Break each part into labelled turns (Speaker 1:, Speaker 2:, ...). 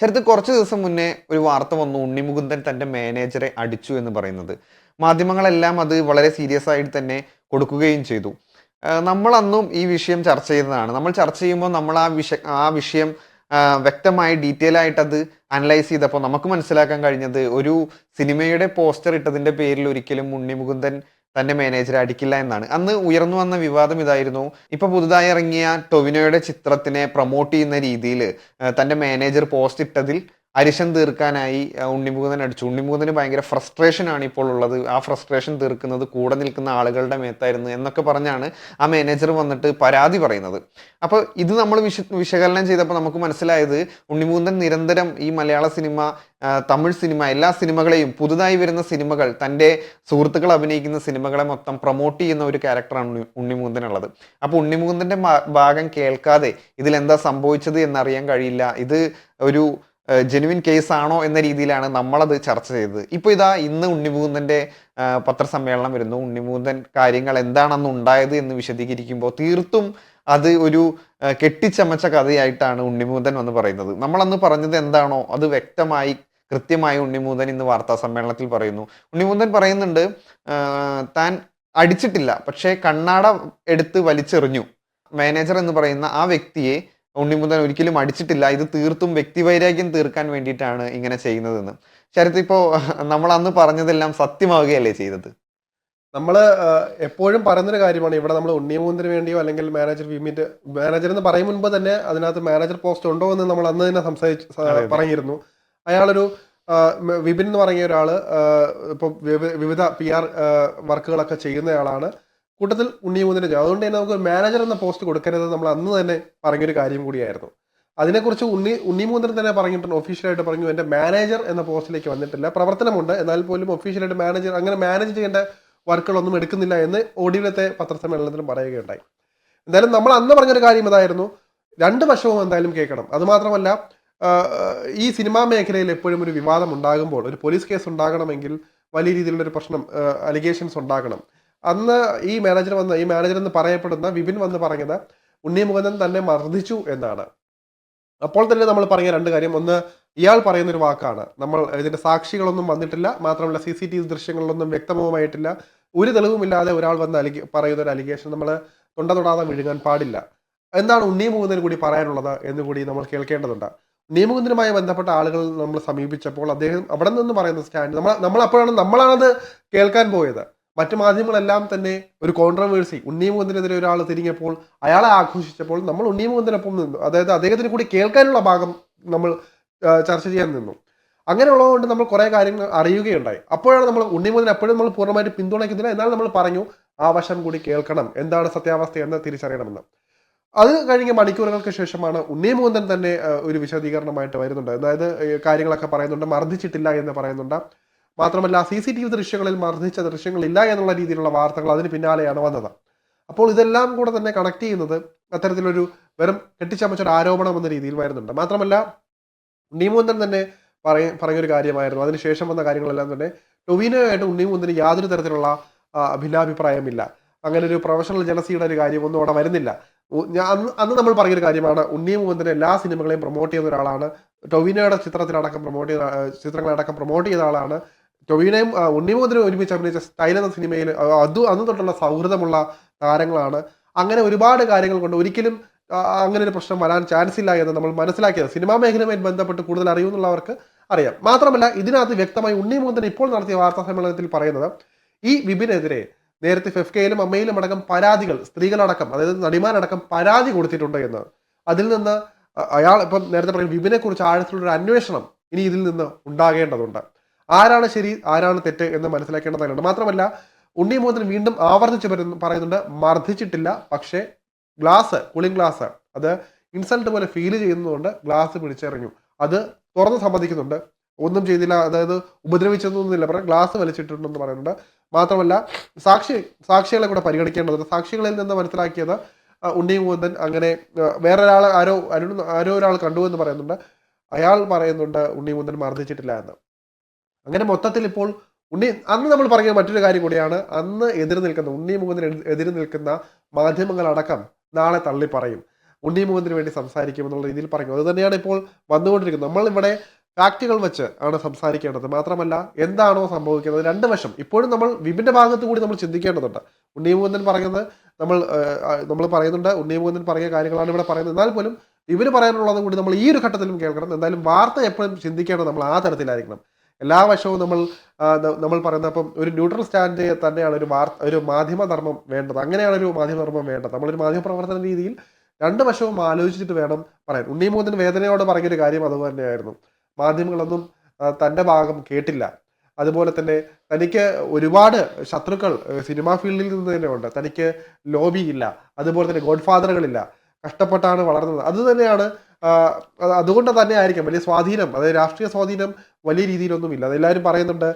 Speaker 1: ശരത്ത് കുറച്ച് ദിവസം മുന്നേ ഒരു വാർത്ത വന്നു. ഉണ്ണിമുകുന്ദൻ തന്റെ മാനേജറെ അടിച്ചു എന്ന് പറയുന്നത്. മാധ്യമങ്ങളെല്ലാം അത് വളരെ സീരിയസ് ആയിട്ട് തന്നെ കൊടുക്കുകയും ചെയ്തു. നമ്മളന്നും ഈ വിഷയം ചർച്ച ചെയ്തതാണ്. നമ്മൾ ചർച്ച ചെയ്യുമ്പോൾ നമ്മൾ ആ വിഷ ആ വിഷയം വ്യക്തമായി ഡീറ്റെയിൽ ആയിട്ട് അത് അനലൈസ് ചെയ്തപ്പോൾ നമുക്ക് മനസ്സിലാക്കാൻ കഴിഞ്ഞത് ഒരു സിനിമയുടെ പോസ്റ്റർ ഇട്ടതിന്റെ പേരിൽ ഒരിക്കലും ഉണ്ണിമുകുന്ദൻ തന്റെ മാനേജർ അടിക്കില്ല എന്നാണ്. അന്ന് ഉയർന്നു വന്ന വിവാദം ഇതായിരുന്നു. ഇപ്പൊ പുതുതായി ഇറങ്ങിയ ടൊവിനോയുടെ ചിത്രത്തിനെ പ്രൊമോട്ട് ചെയ്യുന്ന രീതിയിൽ തന്റെ മാനേജർ പോസ്റ്റ് ഇട്ടതിൽ അരിശം തീർക്കാനായി ഉണ്ണിമുകുന്ദൻ അടിച്ചു. ഉണ്ണിമുകുന്ദന് ഭയങ്കര ഫ്രസ്ട്രേഷൻ ആണ് ഇപ്പോൾ ഉള്ളത്. ആ ഫ്രസ്ട്രേഷൻ തീർക്കുന്നത് കൂടെ നിൽക്കുന്ന ആളുകളുടെ മേത്തായിരുന്നു എന്നൊക്കെ പറഞ്ഞാണ് ആ മാനേജർ വന്നിട്ട് പരാതി പറയുന്നത്. അപ്പോൾ ഇത് നമ്മൾ വിശ വിശകലനം ചെയ്തപ്പോൾ നമുക്ക് മനസ്സിലായത് ഉണ്ണിമുകുന്ദൻ നിരന്തരം ഈ മലയാള സിനിമ തമിഴ് സിനിമ എല്ലാ സിനിമകളെയും പുതുതായി വരുന്ന സിനിമകൾ തന്റെ സുഹൃത്തുക്കൾ അഭിനയിക്കുന്ന സിനിമകളെ മൊത്തം പ്രൊമോട്ട് ചെയ്യുന്ന ഒരു ക്യാരക്ടറാണ് ഉണ്ണി ഉണ്ണിമുകുന്ദൻ ഉള്ളത് അപ്പോൾ ഉണ്ണിമുകുന്ദന്റെ ഭാഗം കേൾക്കാതെ ഇതിലെന്താ സംഭവിച്ചത് എന്നറിയാൻ കഴിയില്ല. ഇത് ഒരു ജെനുവിൻ കേസ് ആണോ എന്ന രീതിയിലാണ് നമ്മളത് ചർച്ച ചെയ്തത്. ഇപ്പോൾ ഇതാ ഇന്ന് ഉണ്ണിമുകുന്ദന്റെ പത്രസമ്മേളനം വരുന്നു. ഉണ്ണിമുകുന്ദൻ കാര്യങ്ങൾ എന്താണെന്ന് ഉണ്ടായത് എന്ന് വിശദീകരിക്കുമ്പോൾ തീർത്തും അത് ഒരു കെട്ടിച്ചമച്ച കഥയായിട്ടാണ് ഉണ്ണിമുകുന്ദൻ വന്ന് പറയുന്നത്. നമ്മളന്ന് പറഞ്ഞത് എന്താണോ അത് വ്യക്തമായി കൃത്യമായി ഉണ്ണിമുകുന്ദൻ ഇന്ന് വാർത്താ സമ്മേളനത്തിൽ പറയുന്നു. ഉണ്ണിമുകുന്ദൻ പറയുന്നുണ്ട് താൻ അടിച്ചിട്ടില്ല പക്ഷേ കണ്ണാട എടുത്ത് വലിച്ചെറിഞ്ഞു. മാനേജർ എന്ന് പറയുന്ന ആ വ്യക്തിയെ ഉണ്ണിമുതൻ ഒരിക്കലും അടിച്ചിട്ടില്ല. ഇത് തീർത്തും വ്യക്തിവൈരാഗ്യം തീർക്കാൻ വേണ്ടിയിട്ടാണ് ഇങ്ങനെ ചെയ്യുന്നതെന്ന്. ശരത് ഇപ്പോ നമ്മൾ അന്ന് പറഞ്ഞതെല്ലാം സത്യമാവുകയല്ലേ ചെയ്തത്?
Speaker 2: നമ്മൾ എപ്പോഴും പറയുന്നൊരു കാര്യമാണ് ഇവിടെ നമ്മൾ ഉണ്ണിയമൂന്നിന് വേണ്ടിയോ അല്ലെങ്കിൽ മാനേജർ വിമിറ്റ് മാനേജർ എന്ന് പറയും മുൻപ് തന്നെ അതിനകത്ത് മാനേജർ പോസ്റ്റ് ഉണ്ടോ എന്ന് നമ്മൾ അന്ന് തന്നെ സംസാരിച്ച്. പറഞ്ഞിരുന്നു. അയാളൊരു വിപിൻ എന്ന് പറഞ്ഞ ഒരാൾ ഇപ്പോൾ വിവിധ പി ആർ വർക്കുകളൊക്കെ ചെയ്യുന്നയാളാണ് കൂട്ടത്തിൽ ഉണ്ണിമൂന്നിന് അതുകൊണ്ട് തന്നെ നമുക്ക് മാനേജർ എന്ന പോസ്റ്റ് കൊടുക്കരുത് നമ്മൾ അന്ന് തന്നെ പറഞ്ഞൊരു കാര്യം കൂടിയായിരുന്നു. അതിനെക്കുറിച്ച് ഉണ്ണി ഉണ്ണിമൂന്നൻ തന്നെ പറഞ്ഞിട്ടുണ്ട് ഒഫീഷ്യലായിട്ട് പറഞ്ഞു. എന്റെ മാനേജർ എന്ന പോസ്റ്റിലേക്ക് വന്നിട്ടില്ല. പ്രവർത്തനമുണ്ട്. എന്നാൽ പോലും ഒഫീഷ്യലായിട്ട് മാനേജർ അങ്ങനെ മാനേജ് ചെയ്യേണ്ട വർക്കുകളൊന്നും എടുക്കുന്നില്ല എന്ന് ഒടുവിലത്തെ പത്രസമ്മേളനത്തിൽ പറയുകയുണ്ടായി. എന്തായാലും നമ്മൾ അന്ന് പറഞ്ഞൊരു കാര്യം ഇതായിരുന്നു. രണ്ട് വശവും എന്തായാലും കേൾക്കണം. അതുമാത്രമല്ല ഈ സിനിമാ മേഖലയിൽ എപ്പോഴും ഒരു വിവാദം ഉണ്ടാകുമ്പോൾ ഒരു പോലീസ് കേസ് ഉണ്ടാകണമെങ്കിൽ വലിയ രീതിയിലുള്ള ഒരു പ്രശ്നം അലിഗേഷൻസ് ഉണ്ടാകണം. അന്ന് ഈ മാനേജർ വന്ന് ഈ മാനേജർ എന്ന് പറയപ്പെടുന്ന വിപിൻ വന്ന് പറഞ്ഞത് ഉണ്ണി മുകുന്ദൻ തന്നെ മർദ്ദിച്ചു എന്നാണ്. അപ്പോൾ തന്നെ നമ്മൾ പറഞ്ഞ രണ്ട് കാര്യം. ഒന്ന് ഇയാൾ പറയുന്ന ഒരു വാക്കാണ്. നമ്മൾ ഇതിന്റെ സാക്ഷികളൊന്നും വന്നിട്ടില്ല. മാത്രമല്ല സി സി ടി വി ദൃശ്യങ്ങളിലൊന്നും വ്യക്തവുമായിട്ടില്ല ഒരു തെളിവുമില്ലാതെ ഒരാൾ വന്ന് അലിഗ പറയുന്ന ഒരു അലിഗേഷൻ നമ്മൾ തൊണ്ട തൊടാതെ വിഴുങ്ങാൻ പാടില്ല. എന്താണ് ഉണ്ണി മുകുന്ദന് കൂടി പറയാനുള്ളത് എന്ന് കൂടി നമ്മൾ കേൾക്കേണ്ടതുണ്ട്. നിയമകുന്ദനുമായി ബന്ധപ്പെട്ട ആളുകൾ നമ്മൾ സമീപിച്ചപ്പോൾ അദ്ദേഹം അവിടെ നിന്ന് പറയുന്ന സ്റ്റാൻഡ് നമ്മൾ നമ്മൾ അപ്പോഴാണ് നമ്മളാണത് കേൾക്കാൻ പോയത്. മറ്റു മാധ്യമങ്ങളെല്ലാം തന്നെ ഒരു കോൺട്രവേഴ്സി ഉണ്ണി മുകുന്ദനെതിരെ ഒരാൾ തിരിഞ്ഞപ്പോൾ അയാളെ ആഘോഷിച്ചപ്പോൾ നമ്മൾ ഉണ്ണി മുകുന്ദനൊപ്പം നിന്നു. അതായത് അദ്ദേഹത്തിന് കൂടി കേൾക്കാനുള്ള ഭാഗം നമ്മൾ ചർച്ച ചെയ്യാൻ നിന്നു. അങ്ങനെയുള്ളതുകൊണ്ട് നമ്മൾ കുറേ കാര്യങ്ങൾ അറിയുകയുണ്ടായി. അപ്പോഴാണ് നമ്മൾ ഉണ്ണിമുതൽ എപ്പോഴും നമ്മൾ പൂർണമായിട്ട് പിന്തുണയ്ക്കുന്നില്ല. എന്നാൽ നമ്മൾ പറഞ്ഞു ആ വശം കൂടി കേൾക്കണം. എന്താണ് സത്യാവസ്ഥ എന്ന് തിരിച്ചറിയണമെന്ന്. അത് കഴിഞ്ഞ മണിക്കൂറുകൾക്ക് ശേഷമാണ് ഉണ്ണിമുകുന്ദൻ തന്നെ ഒരു വിശദീകരണമായിട്ട് വരുന്നുണ്ട്. അതായത് കാര്യങ്ങളൊക്കെ പറയുന്നുണ്ട്. മർദ്ദിച്ചിട്ടില്ല എന്ന് പറയുന്നുണ്ട്. മാത്രമല്ല സി സി ടി വി ദൃശ്യങ്ങളിൽ മർദ്ദിച്ച ദൃശ്യങ്ങളില്ല എന്നുള്ള രീതിയിലുള്ള വാർത്തകൾ അതിന് പിന്നാലെയാണ് വന്നത്. അപ്പോൾ ഇതെല്ലാം കൂടെ തന്നെ കണക്ട് ചെയ്യുന്നത് അത്തരത്തിലൊരു വെറും കെട്ടിച്ചമച്ച ഒരു ആരോപണം എന്ന രീതിയിൽ വരുന്നുണ്ട്. മാത്രമല്ല ഉണ്ണിമൂന്തൻ തന്നെ പറയ പറഞ്ഞൊരു കാര്യമായിരുന്നു. അതിനുശേഷം വന്ന കാര്യങ്ങളെല്ലാം തന്നെ ടൊവിനോയായിട്ട് ഉണ്ണിമുകുന്ദന് യാതൊരു തരത്തിലുള്ള ഭിന്നാഭിപ്രായമില്ല. അങ്ങനെ ഒരു പ്രൊഫഷണൽ ജനസിയുടെ ഒരു കാര്യമൊന്നും അവിടെ വരുന്നില്ല. ഞാൻ അന്ന് നമ്മൾ പറഞ്ഞൊരു കാര്യമാണ് ഉണ്ണിമുകുന്ദൻ എല്ലാ സിനിമകളെയും പ്രൊമോട്ട് ചെയ്യുന്ന ഒരാളാണ് ടൊവിനോയുടെ ചിത്രത്തിലടക്കം പ്രൊമോട്ട് ചെയ്ത ചിത്രങ്ങളടക്കം പ്രൊമോട്ട് ചെയ്ത ആളാണ് ടൊവിനോയും ആ, ഉണ്ണിമുകുന്ദനും ഒരുമിച്ച് അഭിനയിച്ച സ്റ്റൈൽ എന്ന സിനിമയിൽ അത് അന്ന് തൊട്ടുള്ള സൗഹൃദമുള്ള താരങ്ങളാണ്. അങ്ങനെ ഒരുപാട് കാര്യങ്ങൾ കൊണ്ട് ഒരിക്കലും അങ്ങനെ ഒരു പ്രശ്നം വരാൻ ചാൻസ് ഇല്ല എന്ന് നമ്മൾ മനസ്സിലാക്കിയത്. സിനിമാ മേഖലയുമായി ബന്ധപ്പെട്ട് കൂടുതൽ അറിയുമെന്നുള്ളവർക്ക് അറിയാം. മാത്രമല്ല ഇതിനകത്ത് വ്യക്തമായി ഉണ്ണിമുകുന്ദൻ ഇപ്പോൾ നടത്തിയ വാർത്താ സമ്മേളനത്തിൽ പറയുന്നത് ഈ വിപിനെതിരെ നേരത്തെ ഫെഫ്കയിലും അമ്മയിലും അടക്കം പരാതികൾ സ്ത്രീകളടക്കം അതായത് നടിമാരടക്കം പരാതി കൊടുത്തിട്ടുണ്ട് എന്ന്. അതിൽ നിന്ന് അയാൾ ഇപ്പം നേരത്തെ പറഞ്ഞ വിപിനെ കുറിച്ച് ആഴത്തിലുള്ള ഒരു അന്വേഷണം ഇനി ഇതിൽ നിന്ന് ഉണ്ടാകേണ്ടതുണ്ട്. ആരാണ് ശരി ആരാണ് തെറ്റ് എന്ന് മനസ്സിലാക്കേണ്ടതായിട്ടുണ്ട്. മാത്രമല്ല ഉണ്ണി ഉണ്ണിമുകുന്ദൻ വീണ്ടും ആവർത്തിച്ച് പറയുന്നുണ്ട് മർദ്ദിച്ചിട്ടില്ല പക്ഷേ ഗ്ലാസ് കൂളിംഗ് ഗ്ലാസ് അത് ഇൻസൾട്ട് പോലെ ഫീൽ ചെയ്യുന്നതുകൊണ്ട് ഗ്ലാസ് പിടിച്ചെറിഞ്ഞു. അത് തുറന്ന് സമ്മതിക്കുന്നുണ്ട്. ഒന്നും ചെയ്തില്ല അതായത് ഉപദ്രവിച്ചതൊന്നുമില്ല. പറയാം ഗ്ലാസ് വലിച്ചിട്ടുണ്ടെന്ന് പറയുന്നുണ്ട്. മാത്രമല്ല സാക്ഷി സാക്ഷികളെ കൂടെ പരിഗണിക്കേണ്ടതുണ്ട്. സാക്ഷികളിൽ നിന്ന് മനസ്സിലാക്കിയത് ഉണ്ണി മുകുന്ദൻ അങ്ങനെ വേറൊരാൾ ആരോ ആരോ ഒരാൾ കണ്ടു എന്ന് പറയുന്നുണ്ട്. അയാൾ പറയുന്നുണ്ട് ഉണ്ണി മുകുന്ദൻ മർദ്ദിച്ചിട്ടില്ല എന്ന്. അങ്ങനെ മൊത്തത്തിൽ ഇപ്പോൾ ഉണ്ണി അന്ന് നമ്മൾ പറഞ്ഞ മറ്റൊരു കാര്യം കൂടിയാണ് അന്ന് എതിർ നിൽക്കുന്ന ഉണ്ണി മുകുന്ദന് എതിർ നിൽക്കുന്ന മാധ്യമങ്ങളടക്കം നാളെ തള്ളി പറയും ഉണ്ണി മുകുന്ദന് വേണ്ടി സംസാരിക്കും എന്നുള്ള രീതിയിൽ പറയും. അത് തന്നെയാണ് ഇപ്പോൾ വന്നുകൊണ്ടിരിക്കുന്നത്. നമ്മൾ ഇവിടെ ഫാക്റ്റുകൾ വെച്ച് ആണ് സംസാരിക്കേണ്ടത്. മാത്രമല്ല എന്താണോ സംഭവിക്കുന്നത് രണ്ട് വശം. ഇപ്പോഴും നമ്മൾ വിപിന്റെ ഭാഗത്ത് കൂടി നമ്മൾ ചിന്തിക്കേണ്ടതുണ്ട്. ഉണ്ണി മുകുന്ദൻ പറയുന്നത് നമ്മൾ നമ്മൾ പറയുന്നുണ്ട് ഉണ്ണി മുകുന്ദൻ പറയുന്ന കാര്യങ്ങളാണ് ഇവിടെ പറയുന്നത്. എന്നാൽ പോലും ഇവർ പറയാനുള്ളത് കൂടി നമ്മൾ ഈ ഒരു ഘട്ടത്തിലും കേൾക്കണം. എന്തായാലും വാർത്ത എപ്പോഴും ചിന്തിക്കേണ്ടത് നമ്മൾ ആ തരത്തിലായിരിക്കണം. എല്ലാ വശവും നമ്മൾ നമ്മൾ പറയുന്ന അപ്പം ഒരു ന്യൂട്രൽ സ്റ്റാൻഡ് തന്നെയാണ് ഒരു വാർത്ത ഒരു മാധ്യമധർമ്മം വേണ്ടത്. അങ്ങനെയാണ് ഒരു മാധ്യമധർമ്മം വേണ്ടത്. നമ്മളൊരു മാധ്യമ പ്രവർത്തന രീതിയിൽ രണ്ട് വശവും ആലോചിച്ചിട്ട് വേണം പറയാൻ. ഉണ്ണി വേദനയോടെ പറഞ്ഞൊരു കാര്യം അതുതന്നെയായിരുന്നു മാധ്യമങ്ങളൊന്നും തന്റെ ഭാഗം കേട്ടില്ല. അതുപോലെ തന്നെ തനിക്ക് ഒരുപാട് ശത്രുക്കൾ സിനിമാ ഫീൽഡിൽ നിന്ന് തന്നെ ഉണ്ട്. തനിക്ക് ലോബി ഇല്ല അതുപോലെ തന്നെ ഗോഡ് ഫാദറുകളില്ല കഷ്ടപ്പെട്ടാണ് വളർന്നത്. അത് തന്നെയാണ് അതുകൊണ്ട് തന്നെ ആയിരിക്കാം വലിയ സ്വാധീനം അതായത് രാഷ്ട്രീയ സ്വാധീനം വലിയ രീതിയിലൊന്നുമില്ല. അതെല്ലാവരും പറയുന്നുണ്ട്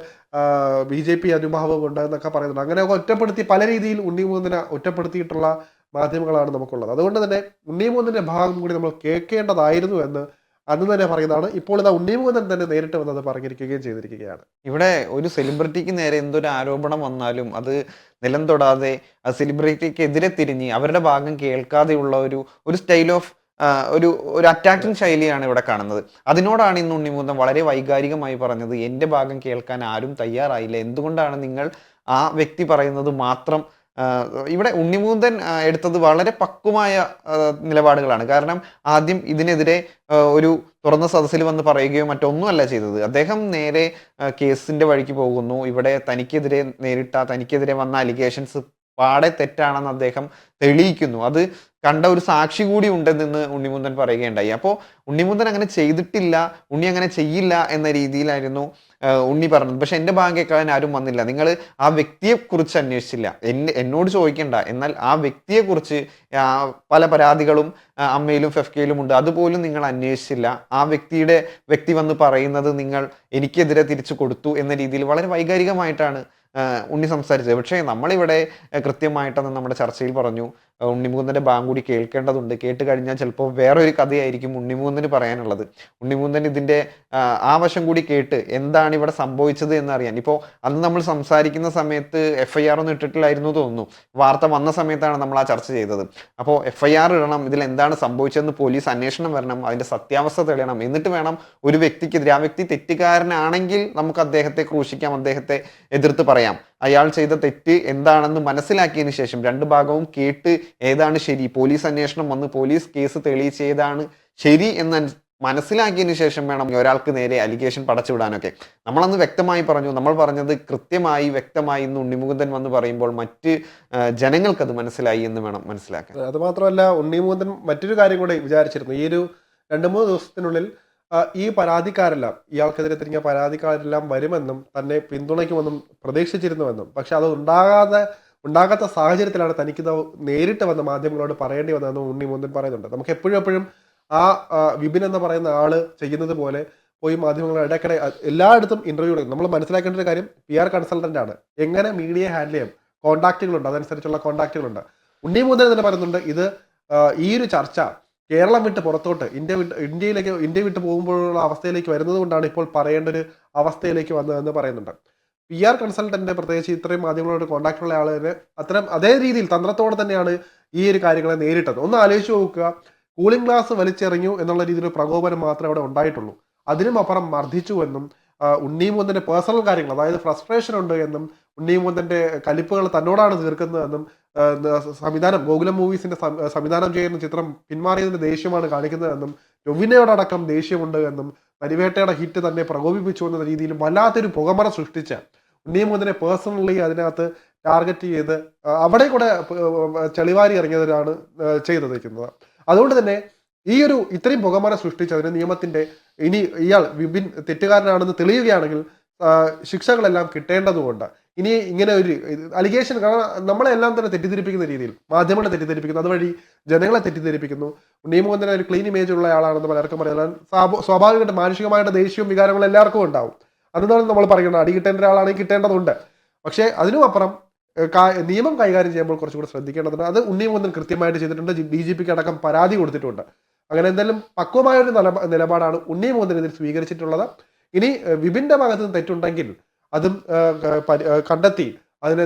Speaker 2: ബി ജെ പി അനുഭാവം കൊണ്ട് എന്നൊക്കെ പറയുന്നുണ്ട്. അങ്ങനെ ഒറ്റപ്പെടുത്തി പല രീതിയിൽ ഉണ്ണി മുകുന്ദനെ ഒറ്റപ്പെടുത്തിയിട്ടുള്ള മാധ്യമങ്ങളാണ് നമുക്കുള്ളത്. അതുകൊണ്ട് തന്നെ ഉണ്ണി മുകുന്ദന്റെ ഭാഗം കൂടി നമ്മൾ കേൾക്കേണ്ടതായിരുന്നു എന്ന് അന്ന് തന്നെ പറയുന്നതാണ്. ഇപ്പോൾ ഇതാ ഉണ്ണി മുകുന്ദൻ തന്നെ നേരിട്ട് വന്നത് പറഞ്ഞിരിക്കുകയും ചെയ്തിരിക്കുകയാണ്.
Speaker 1: ഇവിടെ ഒരു സെലിബ്രിറ്റിക്ക് നേരെ എന്തൊരു ആരോപണം വന്നാലും അത് നിലം തൊടാതെ ആ സെലിബ്രിറ്റിക്ക് എതിരെ തിരിഞ്ഞ് അവരുടെ ഭാഗം കേൾക്കാതെയുള്ള ഒരു ഒരു സ്റ്റൈൽ ഓഫ് ഒരു ഒരു അറ്റാക്കിംഗ് ശൈലിയാണ് ഇവിടെ കാണുന്നത്. അതിനോടാണ് ഇന്ന് ഉണ്ണിമൂന്നം വളരെ വൈകാരികമായി പറഞ്ഞത്. എന്റെ ഭാഗം കേൾക്കാൻ ആരും തയ്യാറായില്ല. എന്തുകൊണ്ടാണ് നിങ്ങൾ ആ വ്യക്തി പറയുന്നത് മാത്രം ഇവിടെ ഉണ്ണിമൂന്തൻ എടുത്തത് വളരെ പക്വമായ നിലപാടുകളാണ്. കാരണം ആദ്യം ഇതിനെതിരെ ഒരു തുറന്ന സദസ്സിൽ വന്ന് പറയുകയോ മറ്റൊന്നുമല്ല ചെയ്തത്. അദ്ദേഹം നേരെ കേസിന്റെ വഴിക്ക് പോകുന്നു. ഇവിടെ തനിക്കെതിരെ നേരിട്ട തനിക്കെതിരെ വന്ന അലിഗേഷൻസ് പാടെ തെറ്റാണെന്ന് അദ്ദേഹം തെളിയിക്കുന്നു. അത് കണ്ട ഒരു സാക്ഷി കൂടി ഉണ്ടെന്ന് ഉണ്ണിമുന്തൻ പറയുകയുണ്ടായി. അപ്പോൾ ഉണ്ണിമുന്തൻ അങ്ങനെ ചെയ്തിട്ടില്ല ഉണ്ണി അങ്ങനെ ചെയ്യില്ല എന്ന രീതിയിലായിരുന്നു ഉണ്ണി പറഞ്ഞത്. പക്ഷെ എന്റെ ഭാഗം കേൾക്കാൻ ആരും വന്നില്ല. നിങ്ങൾ ആ വ്യക്തിയെക്കുറിച്ച് അന്വേഷിച്ചില്ല. എന്നെ എന്നോട് ചോദിക്കണ്ട. എന്നാൽ ആ വ്യക്തിയെക്കുറിച്ച് പല പരാതികളും അമ്മയിലും ഫെഫ്കയിലും ഉണ്ട്. അതുപോലും നിങ്ങൾ അന്വേഷിച്ചില്ല. ആ വ്യക്തിയുടെ വ്യക്തി വന്ന് പറയുന്നത് നിങ്ങൾ എനിക്കെതിരെ തിരിച്ചു കൊടുത്തു എന്ന രീതിയിൽ വളരെ വൈകാരികമായിട്ടാണ് ഉണ്ണി സംസാരിച്ചത്. പക്ഷേ നമ്മളിവിടെ കൃത്യമായിട്ടെന്ന് നമ്മുടെ ചർച്ചയിൽ പറഞ്ഞു ആ, ഉണ്ണിമുകുന്ദന്റെ ഭാഗം കൂടി കേൾക്കേണ്ടതുണ്ട്. കേട്ട് കഴിഞ്ഞാൽ ചിലപ്പോൾ വേറൊരു കഥയായിരിക്കും ഉണ്ണിമുകുന്ദന് പറയാനുള്ളത്. ഉണ്ണിമുകുന്ദൻ ഇതിന്റെ ആ, ആ വശം കൂടി കേട്ട് എന്താണ് ഇവിടെ സംഭവിച്ചത് എന്നറിയാൻ. ഇപ്പോൾ അന്ന് നമ്മൾ സംസാരിക്കുന്ന സമയത്ത് എഫ് ഐ ആർ ഒന്നും ഇട്ടിട്ടില്ലായിരുന്നു തോന്നുന്നു. വാർത്ത വന്ന സമയത്താണ് നമ്മൾ ആ ചർച്ച ചെയ്തത്. അപ്പോൾ എഫ് ഐ ആർ ഇടണം ഇതിൽ എന്താണ് സംഭവിച്ചതെന്ന് പോലീസ് അന്വേഷണം വരണം അതിന്റെ സത്യാവസ്ഥ തെളിയണം. എന്നിട്ട് വേണം ഒരു വ്യക്തിക്കെതിരെ ആ വ്യക്തി തെറ്റുകാരനാണെങ്കിൽ നമുക്ക് അദ്ദേഹത്തെ ക്രൂശിക്കാം അദ്ദേഹത്തെ എതിർത്ത് പറയാം. അയാൾ ചെയ്ത തെറ്റ് എന്താണെന്ന് മനസ്സിലാക്കിയതിന് ശേഷം രണ്ട് ഭാഗവും കേട്ട് ഏതാണ് ശരി? പോലീസ് അന്വേഷണം വന്ന് പോലീസ് കേസ് തെളിയിച്ച് ഏതാണ് ശരി എന്ന് മനസ്സിലാക്കിയതിന് ശേഷം വേണം ഒരാൾക്ക് നേരെ അലിഗേഷൻ പടച്ചുവിടാനൊക്കെ. നമ്മളന്ന് വ്യക്തമായി പറഞ്ഞു നമ്മൾ പറഞ്ഞത് കൃത്യമായി വ്യക്തമായി ഇന്ന് ഉണ്ണിമുകുന്ദൻ വന്ന് പറയുമ്പോൾ മറ്റ് ജനങ്ങൾക്കത് മനസ്സിലായി എന്ന് വേണം മനസ്സിലാക്കാൻ.
Speaker 2: അത് മാത്രമല്ല ഉണ്ണിമുകുന്ദൻ മറ്റൊരു കാര്യം കൂടെ വിചാരിച്ചിരുന്നു. ഈ ഒരു രണ്ട് മൂന്ന് ദിവസത്തിനുള്ളിൽ ഈ പരാതിക്കാരെല്ലാം ഇയാൾക്കെതിരെ തിരിഞ്ഞ പരാതിക്കാരെല്ലാം വരുമെന്നും തന്നെ പിന്തുണയ്ക്കുമെന്നും പ്രതീക്ഷിച്ചിരുന്നുവെന്നും. പക്ഷെ അത് ഉണ്ടാകാതെ ഉണ്ടാകാത്ത സാഹചര്യത്തിലാണ് തനിക്കിത് നേരിട്ട് വന്ന മാധ്യമങ്ങളോട് പറയേണ്ടി വന്നതെന്ന് ഉണ്ണി മോന്തൻ പറയുന്നുണ്ട്. നമുക്ക് എപ്പോഴും എപ്പോഴും ആ വിപിൻ എന്ന് പറയുന്ന ആൾ ചെയ്യുന്നത് പോലെ പോയി മാധ്യമങ്ങൾ ഇടയ്ക്കിടെ എല്ലായിടത്തും ഇന്റർവ്യൂ എടുക്കും. നമ്മൾ മനസ്സിലാക്കേണ്ട ഒരു കാര്യം പി ആർ കൺസൾട്ടന്റ് ആണ്. എങ്ങനെ മീഡിയ ഹാൻഡിൽ ചെയ്യാം? കോൺടാക്റ്റുകളുണ്ട് അതനുസരിച്ചുള്ള കോൺടാക്റ്റുകളുണ്ട് ഉണ്ണി മുതൽ തന്നെ പറയുന്നുണ്ട് ഇത് ഈ ഒരു ചർച്ച കേരളം വിട്ട് പുറത്തോട്ട് ഇന്ത്യ വിട്ട് ഇന്ത്യയിലേക്ക് ഇന്ത്യ വിട്ട് പോകുമ്പോഴുള്ള അവസ്ഥയിലേക്ക് വരുന്നത് കൊണ്ടാണ് ഇപ്പോൾ പറയേണ്ട ഒരു അവസ്ഥയിലേക്ക് വന്നതെന്ന് പറയുന്നുണ്ട്. പി ആർ കൺസൾട്ടന്റ് പ്രത്യേകിച്ച് ഇത്രയും മാധ്യമങ്ങളോട് കോൺടാക്ട് ഉള്ള ആളുകൾ അത്തരം അതേ രീതിയിൽ തന്ത്രത്തോടെ തന്നെയാണ് ഈ ഒരു കാര്യങ്ങളെ നേരിട്ടത്. ഒന്ന് ആലോചിച്ച് നോക്കുക. കൂളിംഗ് ഗ്ലാസ് വലിച്ചെറിഞ്ഞു എന്നുള്ള രീതിയിൽ പ്രകോപനം മാത്രമേ അവിടെ ഉണ്ടായിട്ടുള്ളൂ. അതിനും അപ്പുറം മർദ്ദിച്ചു എന്നും ഉണ്ണിമുന്തന്റെ പേഴ്സണൽ കാര്യങ്ങൾ അതായത് ഫ്രസ്ട്രേഷൻ ഉണ്ട് എന്നും ഉണ്ണിമുന്തന്റെ കലിപ്പുകൾ തന്നോടാണ് തീർക്കുന്നതെന്നും സംവിധാനം ഗോകുലം മൂവീസിന്റെ സംവിധാനം ചെയ്യുന്ന ചിത്രം പിന്മാറിയതിന്റെ ദേഷ്യമാണ് കാണിക്കുന്നതെന്നും രൊവിനയോടക്കം ദേഷ്യമുണ്ട് എന്നും നരിവേട്ടയുടെ ഹിറ്റ് തന്നെ പ്രകോപിപ്പിച്ചു എന്ന രീതിയിൽ വല്ലാത്തൊരു പുകമറ സൃഷ്ടിച്ച ഉണ്ണിമുന്തനെ പേഴ്സണലി അതിനകത്ത് ടാർഗറ്റ് ചെയ്ത് അവിടെ കൂടെ ചെളിവാരി ഇറങ്ങിയതിനാണ് ആ, ചെയ്തേക്കുന്നത് അതുകൊണ്ട് തന്നെ ഈ ഒരു ഇത്രയും പുകമറ സൃഷ്ടിച്ചതിന് നിയമത്തിന്റെ ഇനി ഇയാൾ വിപിൻ തെറ്റുകാരനാണെന്ന് തെളിയുകയാണെങ്കിൽ ശിക്ഷകളെല്ലാം കിട്ടേണ്ടതുകൊണ്ട് ഇനി ഇങ്ങനെ ഒരു അലിഗേഷൻ കാരണം നമ്മളെല്ലാം തന്നെ തെറ്റിദ്ധരിപ്പിക്കുന്ന രീതിയിൽ മാധ്യമങ്ങളെ തെറ്റിദ്ധരിപ്പിക്കുന്നു അതുവഴി ജനങ്ങളെ തെറ്റിദ്ധരിപ്പിക്കുന്നു. ഉണ്ണിമോഹൻ ഒരു ക്ലീൻ ഇമേജ് ഉള്ള ആളാണെന്ന് പലർക്കും പറയാൻ സ്വാഭാവികമായിട്ട് മാനുഷികമായിട്ട് ദേഷ്യവും വികാരങ്ങളും എല്ലാവർക്കും ഉണ്ടാവും. അതെന്താണ് നമ്മൾ പറയുന്നത്? അടി കിട്ടേണ്ട ഒരാളാണെങ്കിൽ കിട്ടേണ്ടതുണ്ട്. പക്ഷേ അതിനും അപ്പുറം നിയമം കൈകാര്യം ചെയ്യുമ്പോൾ കുറച്ചുകൂടി ശ്രദ്ധിക്കേണ്ടതുണ്ട്. അത് ഉണ്ണിമോഹൻ കൃത്യമായിട്ട് ചെയ്തിട്ടുണ്ട്. ഡി ജി പിക്ക് അടക്കം പരാതി കൊടുത്തിട്ടുണ്ട്. അങ്ങനെ എന്തായാലും പക്വമായ ഒരു നിലപാ- നിലപാടാണ് ഉണ്ണിമോഹൻ ഇതിൽ സ്വീകരിച്ചിട്ടുള്ളത്. ഇനി വിപിന്റെ ഭാഗത്ത് നിന്ന് തെറ്റുണ്ടെങ്കിൽ അതും കണ്ടെത്തി. അതിന്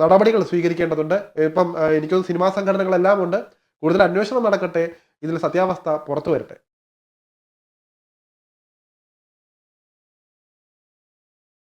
Speaker 2: നടപടികൾ സ്വീകരിക്കേണ്ടതുണ്ട്. ഇപ്പം എനിക്കൊന്ന് സിനിമാ സംഘടനകളെല്ലാം ഉണ്ട്. കൂടുതൽ അന്വേഷണം നടക്കട്ടെ. ഇതിൽ സത്യാവസ്ഥ പുറത്തു വരട്ടെ.